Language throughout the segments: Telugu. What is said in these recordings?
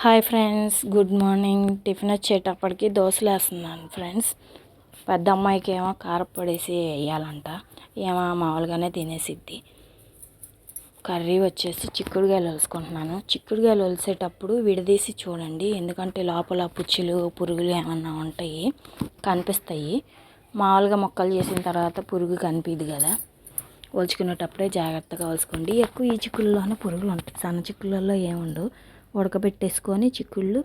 Hi friends good morning. Tiffin వచ్చేటప్పటికి దోశలు వేస్తున్నాను ఫ్రెండ్స్. పెద్ద అమ్మాయికి ఏమో కారపొడేసి వేయాలంట. ఏమో మామూలుగానే తినేసిద్ది. కర్రీ వచ్చేసి చిక్కుడుగాయలు వలుసుకుంటున్నాను చిక్కుడుగాయలు వలిసేటప్పుడు విడదీసి చూడండి. ఎందుకంటే లోపల పుచ్చులు పురుగులు ఏమన్నా ఉంటాయి కనిపిస్తాయి. మామూలుగా మొక్కలు చేసిన తర్వాత పురుగు కనిపిదు కదా. వలుచుకునేటప్పుడే జాగ్రత్తగా వలుసుకోండి ఎక్కువ ఈ చిక్కుల్లోనే పురుగులు ఉంటాయి. సన్న చిక్కులలో ఏముండవు. ఉడకబెట్టేసుకొని చిక్కుళ్ళు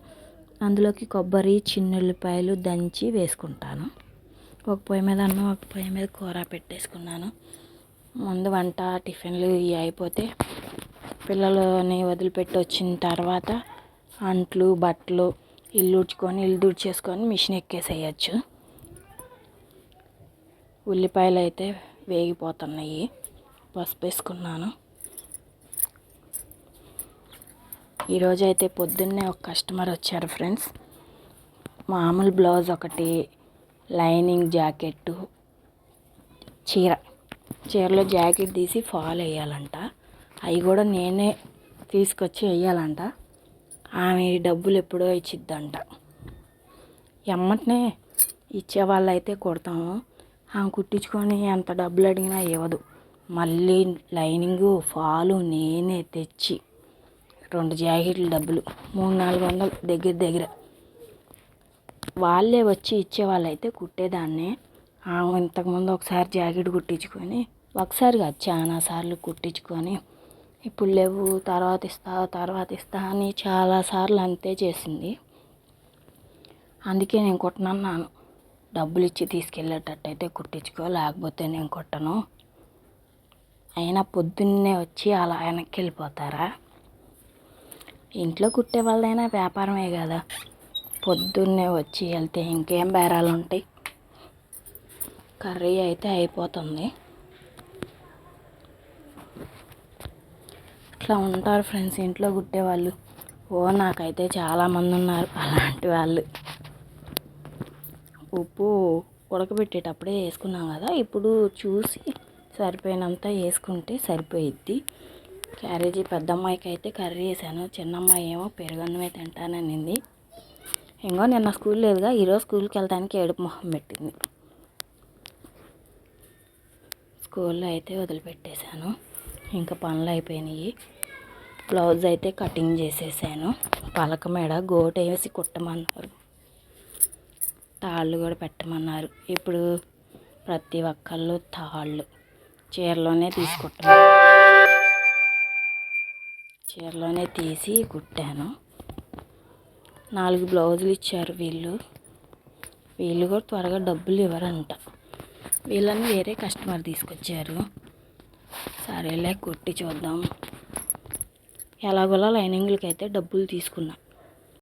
అందులోకి కొబ్బరి చిన్నుల్లిపాయలు దంచి వేసుకుంటాను. ఒక పొయ్యి మీద అన్నం ఒక పొయ్యి మీద కూర పెట్టేసుకున్నాను. ముందు వంట టిఫిన్లు ఇవి అయిపోతే పిల్లలని వదిలిపెట్టి వచ్చిన తర్వాత అంట్లు బట్టలు ఇల్లు ఉడ్చుకొని ఇల్లు దుడిచేసుకొని మిషన్ ఎక్కేసేయచ్చు. ఉల్లిపాయలు అయితే వేగిపోతున్నాయి. పసుపు వేసుకున్నాను ఈరోజు అయితే పొద్దున్నే ఒక కస్టమర్ వచ్చారు ఫ్రెండ్స్. మామూలు బ్లౌజ్ ఒకటి లైనింగ్ జాకెట్టు చీర. చీరలో జాకెట్ తీసి ఫాల్ వేయాలంట. అవి కూడా నేనే తీసుకొచ్చి వేయాలంట. ఆమె డబ్బులు ఎప్పుడో ఇచ్చిద్దంట. ఎమ్మటనే ఇచ్చే వాళ్ళు అయితే కొడతాము. ఆమె కుట్టించుకొని ఎంత డబ్బులు అడిగినా ఇవ్వదు. మళ్ళీ లైనింగు ఫాలు నేనే తెచ్చి రెండు జాకెట్లు డబ్బులు. మూడు నాలుగు వందలు దగ్గర దగ్గర. వాళ్ళే వచ్చి ఇచ్చేవాళ్ళు అయితే కుట్టేదాన్ని ఇంతకుముందు ఒకసారి జాకెట్ కుట్టించుకొని ఒకసారి కాదు చాలా సార్లు కుట్టించుకొని ఇప్పుడు లేవు తర్వాత ఇస్తా తర్వాత ఇస్తా అని చాలాసార్లు అంతే చేసింది. అందుకే నేను కుట్టనన్నాను. డబ్బులు ఇచ్చి తీసుకెళ్ళేటట్టయితే కుట్టించుకో లేకపోతే నేను కుట్టను. అయినా పొద్దున్నే వచ్చి అలా వెనక్కి వెళ్ళిపోతారా? ఇంట్లో కుట్టే వాళ్ళైనా వ్యాపారమే కదా. పొద్దున్నే వచ్చి వెళ్తే ఇంకేం బేరాలు ఉంటాయి కర్రీ అయితే అయిపోతుంది. ఇట్లా ఉంటారు ఫ్రెండ్స్ ఇంట్లో కుట్టేవాళ్ళు. ఓ నాకైతే చాలామంది ఉన్నారు అలాంటి వాళ్ళు. ఉప్పు ఉడకబెట్టేటప్పుడే వేసుకున్నాం కదా. ఇప్పుడు చూసి సరిపోయినంత వేసుకుంటే సరిపోయిద్ది. క్యారేజీ పెద్ద అమ్మాయికి అయితే కర్రీ వేసాను చిన్న అమ్మాయి ఏమో పెరుగన్నమే తింటాననింది. ఇంకో నిన్న స్కూల్ లేదుగా ఈరోజు స్కూల్కి వెళ్ళడానికి ఏడుపు మొహం పెట్టింది. స్కూల్లో అయితే వదిలిపెట్టేశాను. ఇంకా పనులు అయిపోయినాయి. బ్లౌజ్ అయితే కటింగ్ చేసేసాను. పలక మేడ గోట వేసి కుట్టమన్నారు. తాళ్ళు కూడా పెట్టమన్నారు. ఇప్పుడు ప్రతి ఒక్కళ్ళు తాళ్ళు. చీరలోనే తీసుకుంటున్నారు చీరలోనే తీసి కుట్టాను. నాలుగు బ్లౌజులు ఇచ్చారు వీళ్ళు. వీళ్ళు కూడా త్వరగా డబ్బులు ఇవ్వరంట. వీళ్ళని వేరే కస్టమర్ తీసుకొచ్చారు. సరేలే కుట్టి చూద్దాం. ఎలాగోలా లైనింగ్లకి అయితే డబ్బులు తీసుకున్నా.